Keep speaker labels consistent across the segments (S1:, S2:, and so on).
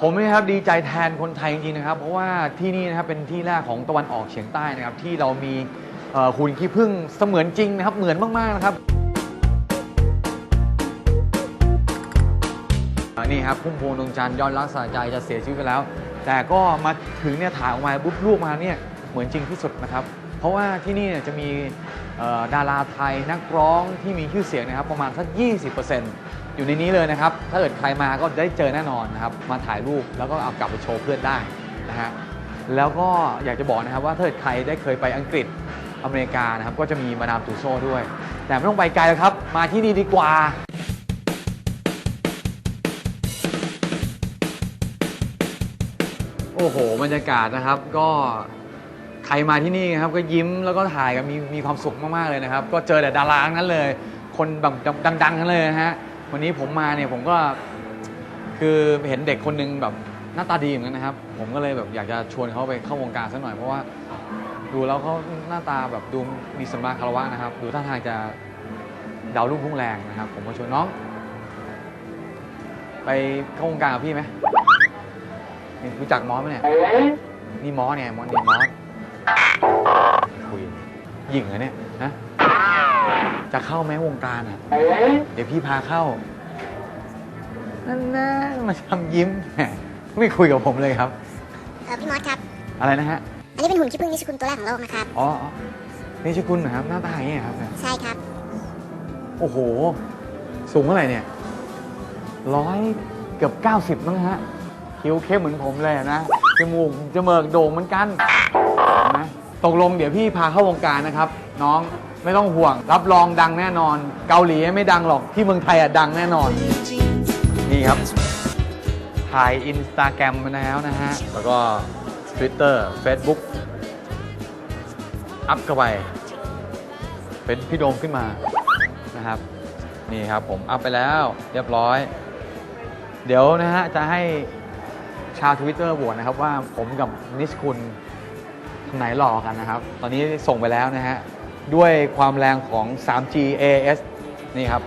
S1: ผมนี่ยครับดีใจแทนคนไทยจริงๆนะครับ เพราะว่าที่นี่นะครับเป็นที่แรกของตะวันออกเฉียงใต้นะครับ ที่เรามีเอ่อหุ่นขี้ผึ้งเสมือนจริงนะครับ เหมือนมากๆนะครับอ่านี่ครับพุ่มพวงดวงจันทร์ยอดรักสาใจจะเสียชีวิตไปแล้ว แต่ก็มาถึงเนี่ยถ่ายออกมาปุ๊บรูปมาเนี่ยเหมือนจริงที่สุดนะครับ เพราะว่าที่นี่เนี่ยจะมีเอ่อดาราไทยนักร้องที่มีชื่อเสียงนะครับ ประมาณสัก 20% อยู่ในนี้เลยนะครับ ถ้าเกิดใครมาก็ได้เจอแน่นอนนะครับ มาถ่ายรูปแล้วก็เอากลับไปโชว์เพื่อนได้นะฮะ แล้วก็อยากจะบอกนะครับว่าถ้าเกิดใครได้เคยไปอังกฤษอเมริกานะครับ ก็จะมีมาดามตูโซ่ด้วย แต่ไม่ต้องไปไกลแล้วครับ มาที่นี่ดีกว่าโอ้โหบรรยากาศนะครับก็ใครมาที่นี่นะครับก็ยิ้มแล้วก็ถ่ายกันมีมีความสุขมากๆเลยนะครับ ก็เจอแต่ดาราทั้งนั้นเลย คนแบบดังๆทั้งนั้นเลยนะฮะ วันนี้ผมมาเนี่ยผมก็คือเห็นเด็กคนหนึงแบบหน้าตาดีเหมือนกันนะครับ ผมก็เลยแบบอยากจะชวนเขาไปเข้าวงการสักหน่อยเพราะว่าดูแล้วเขาหน้าตาแบบดูมีสมมาคารวะนะครับ ดูท่าทางจะดาวรุ่งพุ่งแรงนะครับ ผมก็ชวนน้อง ไปเข้าวงการกับพี่ไหมนี่รู้จักมอสไหมเนี่ยนี่มอสเนี่ยมอสนี่มอสคุยหยิ่งเหรอเนี่ยนะ จะเข้าไหมวงการอะ เดี๋ยวพี่พาเข้า นั่นนะมาทำยิ้มแหมไม่คุยกับผมเลยครับ
S2: เออพี่มอสครับ
S1: อะไรนะฮะ
S2: อันนี้เป็นหุ่นขี้ผึ้งนิชคุณตัวแรกของโลกนะครับ
S1: อ๋ออ๋อนี่ชื่อคุณนะครับ หน้าตาอย่างนี้ยครับเนี่ย
S2: ใช่ครับ
S1: โอ้โห สูงเท่าไหร่เนี่ยร้อยเกือบเก้าสิบมั้งฮะ คิ้วเข้มเหมือนผมเลยนะ จมูกจมูกโด่งเหมือนกันเห็นไหม ตกลงเดี๋ยวพี่พาเข้าวงการนะครับ น้องไม่ต้องห่วง รับรองดังแน่นอน เกาหลีไม่ดังหรอกที่เมืองไทยอะดังแน่นอน นี่ครับ ถ่ายอินสตาแกรมมาแล้วนะฮะ แล้วก็ Twitter Facebook อัพเข้าไป เป็นพี่โดมขึ้นมานะครับ นี่ครับผมอัพไปแล้วเรียบร้อย เดี๋ยวนะฮะ จะให้ชาวทวิตเตอร์โหวตนะครับว่าผมกับนิชคุณ ไหนหล่อกันนะครับ ตอนนี้ส่งไปแล้วนะฮะ ด้วยความแรงของ 3G AS นี่ครับ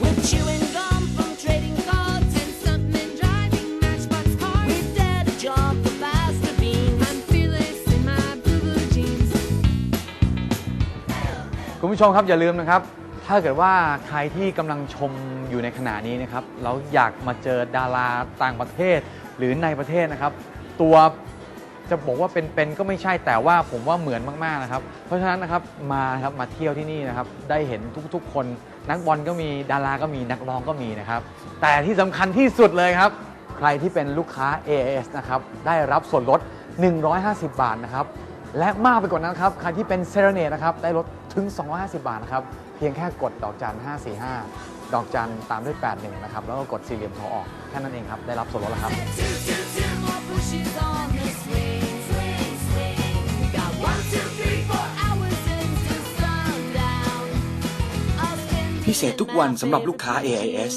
S3: We're chewing gum from trading cards and something driving matchbox cars. We dare to jump the faster beam. I'm fearless in my blue blue jeans.
S1: คุณผู้ชมครับอย่าลืมนะครับ ถ้าเกิดว่าใครที่กำลังชมอยู่ในขณะนี้นะครับแล้วอยากมาเจอดาราต่างประเทศหรือในประเทศนะครับ ตัวจะบอกว่าเป็นๆก็ไม่ใช่แต่ว่าผมว่าเหมือนมากๆนะครับ เพราะฉะนั้นนะครับมาครับมาเที่ยวที่นี่นะครับ ได้เห็นทุกๆ คน นักบอลก็มีดาราก็มีนักร้องก็มีนะครับ แต่ที่สำคัญที่สุดเลยครับ ใครที่เป็นลูกค้า AIS นะครับได้รับส่วนลด 150 บาทนะครับ และมากไปกว่านั้นครับใครที่เป็นเซเรเนตนะครับได้ลดถึง 250 บาทนะครับเพียงแค่กดดอกจัน 545 ดอกจันตามด้วย 81 นะครับ แล้วก็กดสี่เหลี่ยมโทรออกแค่นั้นเองครับ ได้รับส่วนลดแล้วครับ
S4: พิเศษทุกวันสำหรับลูกค้า AIS